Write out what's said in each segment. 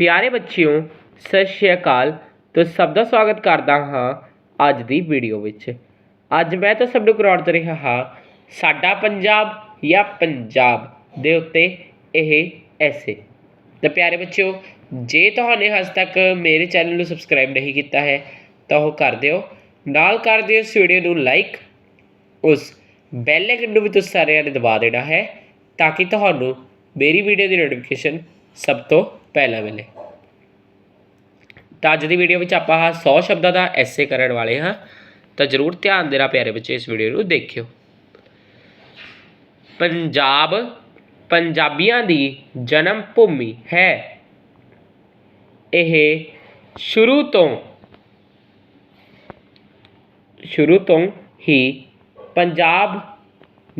ਪਿਆਰੇ ਬੱਚਿਓ, ਸਤਿ ਸ਼੍ਰੀ ਅਕਾਲ। ਤੁਸੀਂ ਸਭ ਦਾ ਸਵਾਗਤ ਕਰਦਾ ਹਾਂ ਅੱਜ ਦੀ ਵੀਡੀਓ ਵਿੱਚ। ਅੱਜ ਮੈਂ ਤਾਂ ਸਭ ਨੂੰ ਕਰਾਉਣ ਤੇ ਰਿਹਾ ਹਾਂ, ਸਾਡਾ ਪੰਜਾਬ ਜਾਂ ਪੰਜਾਬ ਦੇ ਉੱਤੇ ਇਹ ਐਸੇ। ਤਾਂ ਪਿਆਰੇ ਬੱਚਿਓ, ਜੇ ਤੁਹਾਨੇ ਹਜੇ ਤੱਕ ਮੇਰੇ ਚੈਨਲ ਨੂੰ ਸਬਸਕ੍ਰਾਈਬ ਨਹੀਂ ਕੀਤਾ ਹੈ, ਤਾਂ ਉਹ ਕਰ ਦਿਓ। ਨਾਲ ਕਰ ਦਿਓ ਇਸ ਵੀਡੀਓ ਨੂੰ ਲਾਈਕ। ਉਸ ਬੈਲ ਆਈਕਨ ਨੂੰ ਵੀ ਤੁਸੀਂ ਸਾਰਿਆਂ ਨੇ ਦਬਾ ਦੇਣਾ ਹੈ, ਤਾਂ ਕਿ ਤੁਹਾਨੂੰ ਮੇਰੀ ਵੀਡੀਓ ਦੀ ਨੋਟੀਫਿਕੇਸ਼ਨ ਸਭ ਤੋਂ ਪਹਿਲਾਂ ਵੇਲੇ। ਤਾਂ ਅੱਜ ਦੀ ਵੀਡੀਓ ਵਿੱਚ ਆਪਾਂ ਆਹ 100 ਸ਼ਬਦਾਂ ਦਾ ਐਸੇ ਕਰਨ ਵਾਲੇ ਹਾਂ। ਤਾਂ ਜ਼ਰੂਰ ਧਿਆਨ ਦੇਣਾ ਪਿਆਰੇ ਬੱਚੇ, ਇਸ ਵੀਡੀਓ ਨੂੰ ਦੇਖਿਓ। ਪੰਜਾਬ, ਪੰਜਾਬੀਆਂ ਦੀ ਜਨਮ ਭੂਮੀ ਹੈ। ਇਹ ਸ਼ੁਰੂ ਤੋਂ ਸ਼ੁਰੂ ਤੋਂ ਹੀ ਪੰਜਾਬ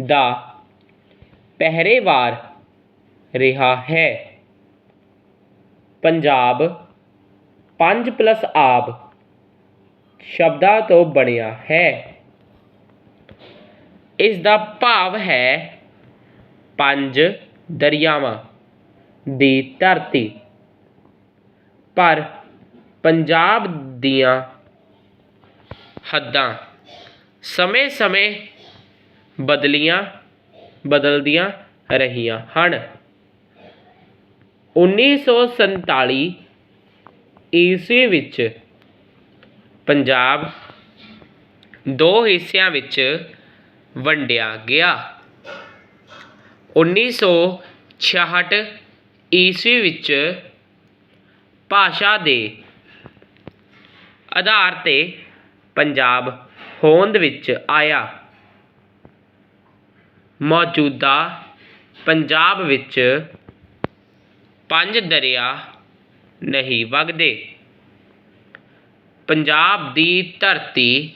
ਦਾ ਪਹਿਰੇਵਾਰ ਰਿਹਾ ਹੈ। ਪੰਜਾਬ, ਪੰਜ ਪਲੱਸ ਆਬ, ਸ਼ਬਦਾਂ ਤੋਂ ਬਣਿਆ ਹੈ। ਇਸ ਦਾ ਭਾਵ ਹੈ ਪੰਜ ਦਰਿਆਵਾਂ ਦੀ ਧਰਤੀ। ਪਰ ਪੰਜਾਬ ਦੀਆਂ ਹੱਦਾਂ ਸਮੇਂ-ਸਮੇਂ ਬਦਲੀਆਂ, ਬਦਲਦੀਆਂ ਰਹੀਆਂ ਹਨ। 1947 ਈਸਵੀ ਵਿੱਚ ਪੰਜਾਬ ਦੋ ਹਿੱਸਿਆਂ ਵਿੱਚ ਵੰਡਿਆ ਗਿਆ। 1966 ਈਸਵੀ ਵਿੱਚ ਭਾਸ਼ਾ ਦੇ ਆਧਾਰ ਤੇ ਪੰਜਾਬ ਹੋਂਦ ਵਿੱਚ ਆਇਆ। ਮੌਜੂਦਾ ਪੰਜਾਬ ਵਿੱਚ ਪੰਜ ਦਰਿਆ ਨਹੀਂ ਵਗਦੇ। ਪੰਜਾਬ ਦੀ ਧਰਤੀ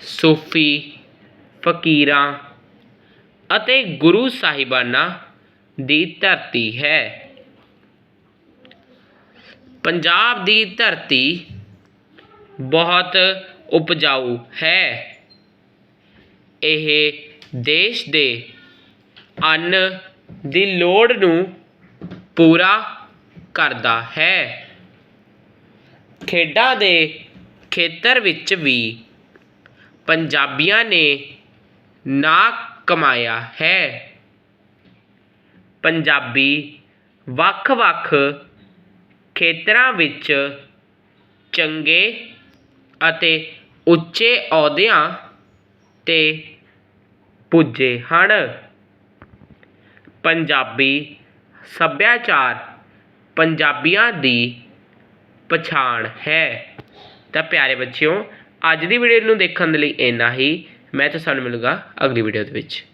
ਸੂਫੀ ਫਕੀਰਾਂ ਅਤੇ ਗੁਰੂ ਸਾਹਿਬਾਨਾਂ ਦੀ ਧਰਤੀ ਹੈ। ਪੰਜਾਬ ਦੀ ਧਰਤੀ ਬਹੁਤ ਉਪਜਾਊ ਹੈ। ਇਹ ਦੇਸ਼ ਦੇ ਅੰਨ ਦੀ ਲੋੜ ਨੂੰ ਪੂਰਾ ਕਰਦਾ ਹੈ। ਖੇਡਾਂ ਦੇ ਖੇਤਰ ਵਿੱਚ ਵੀ ਪੰਜਾਬੀਆਂ ਨੇ ਨਾਂ ਕਮਾਇਆ ਹੈ। ਪੰਜਾਬੀ ਵੱਖ-ਵੱਖ ਖੇਤਰਾਂ ਵਿੱਚ ਚੰਗੇ ਅਤੇ ਉੱਚੇ ਅਹੁਦਿਆਂ ਤੇ ਪੁੱਜੇ ਹਨ। ਪੰਜਾਬੀ ਸੱਭਿਆਚਾਰ ਪੰਜਾਬੀਆਂ ਦੀ ਪਛਾਣ ਹੈ। ਤਾਂ ਪਿਆਰੇ ਬੱਚਿਓ, ਅੱਜ ਦੀ ਵੀਡੀਓ ਨੂੰ ਦੇਖਣ ਦੇ ਲਈ ਇੰਨਾ ਹੀ। ਮੈਂ ਤਾਂ ਸਾਨੂੰ ਮਿਲੂਗਾ ਅਗਲੀ ਵੀਡੀਓ ਦੇ ਵਿੱਚ।